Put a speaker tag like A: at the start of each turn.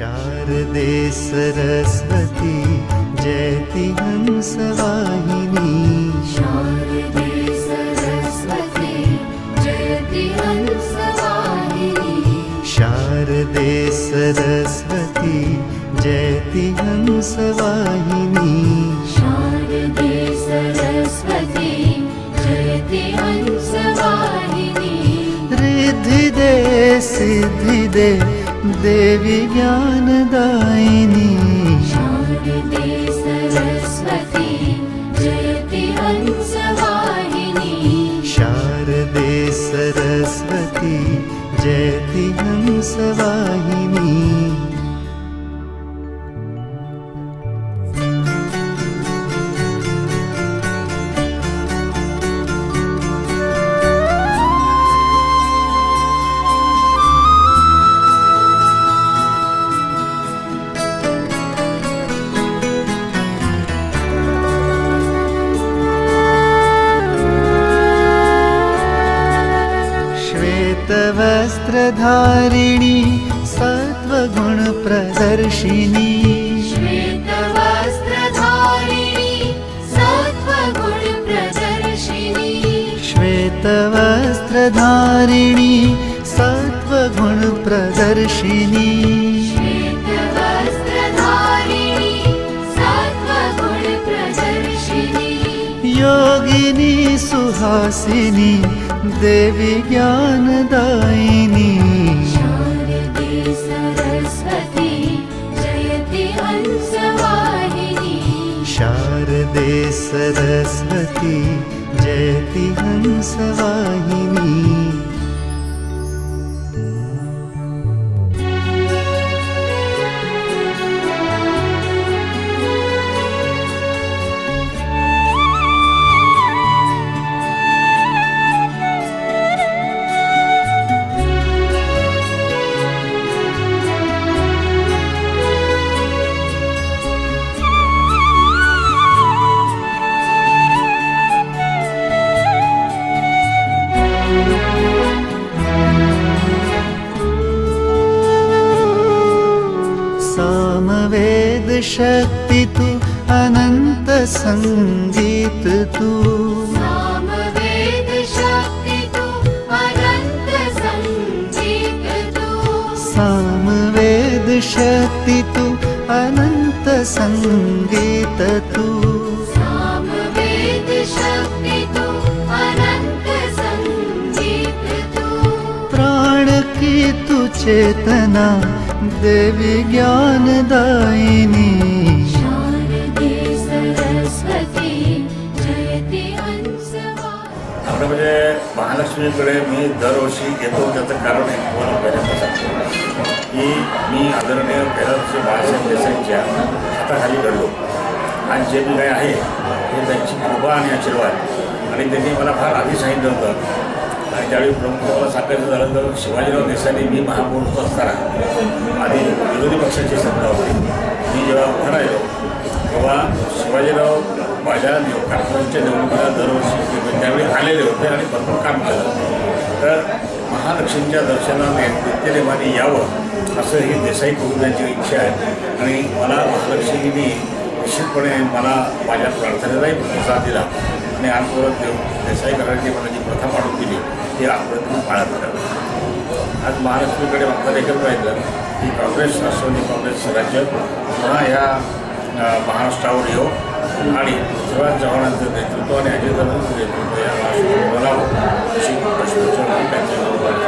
A: शारदे सरस्वती जयति हंसवाहिनी।
B: शारदे सरस्वती जयति हंसवाहिनी।
A: शारदे सरस्वती जयति हंसवाहिनी।
B: शारदे सरस्वती जयति हंसवाहिनी।
A: रिद्धिदे सिद्धिदे देवि ज्ञानदायिनी।
B: शारदे सरस्वती जयति हंसवाहिनी।
A: शारदे सरस्वती जयति हंसवाहिनी श्वेतवस्त्रधारिणी सत्त्वगुणप्रदर्शिनी।
B: श्वेतवस्त्रधारिणी सत्त्वगुणप्रदर्शिनी।
A: श्वेतवस्त्रधारिणी सत्त्वगुणप्रदर्शिनी योगिनी सुहासिनी देवी ज्ञानदायिनी।
B: शारदे सरस्वती जयति हंसवाहिनी।
A: शारदे सरस्वती जयति हंसवाहिनी शक्ति तु अनन्त सङ्गीत तु
B: सामवेद शक्ति तु अनन्त सङ्गीत तु
A: प्राण की तु चेतना देवी ज्ञानदायिनी
C: म्हणजे महालक्ष्मीकडे मी दरवर्षी येतो त्याचं कारण आहे तुम्हाला पहिल्यांदा सांगतो की मी आदरणीय कैलासजी बाळासाहेब देसाईंच्या हाताखाली घडलो. आणि जे मी काय आहे हे त्यांची कृपा आणि आशीर्वाद. आणि त्यांनी मला फार आधी सांगितलं होतं आणि त्यावेळी प्रमुख सांगायचं झालं तर शिवाजीराव देसाईंनी मी महापौर होत असताना आधी विरोधी पक्षाची सत्ता होती. मी जेव्हा उभा राहिलो तेव्हा शिवाजीराव माझ्या निव- निवडणुकीला दरवर्षी त्यावेळी आलेले होते आणि भरपूर काम केलं. तर महालक्ष्मीच्या दर्शनाने नित्यनेमाने यावं असं ही देसाई कुटुंबाची इच्छा आहे. आणि मला महालक्ष्मीने निश्चितपणे मला माझ्या प्रार्थनेलाही प्रतिसाद दिला. आणि घेऊन देसाई करण्याची मला जी प्रथा पाडून दिली ती आजपर्यंत पाळत आज महाराष्ट्रीकडे मागचा देखील पाहिलं की काँग्रेस राष्ट्रवादी काँग्रेस राज्य पुन्हा ह्या महाराष्ट्रावर येऊ आणि सर्वात चव्हाणांचं नेतृत्व आणि अजित धर्मांचं नेतृत्व या महाराष्ट्रावर बोलावं अशी प्रश्नोत्तर त्यांच्याबरोबर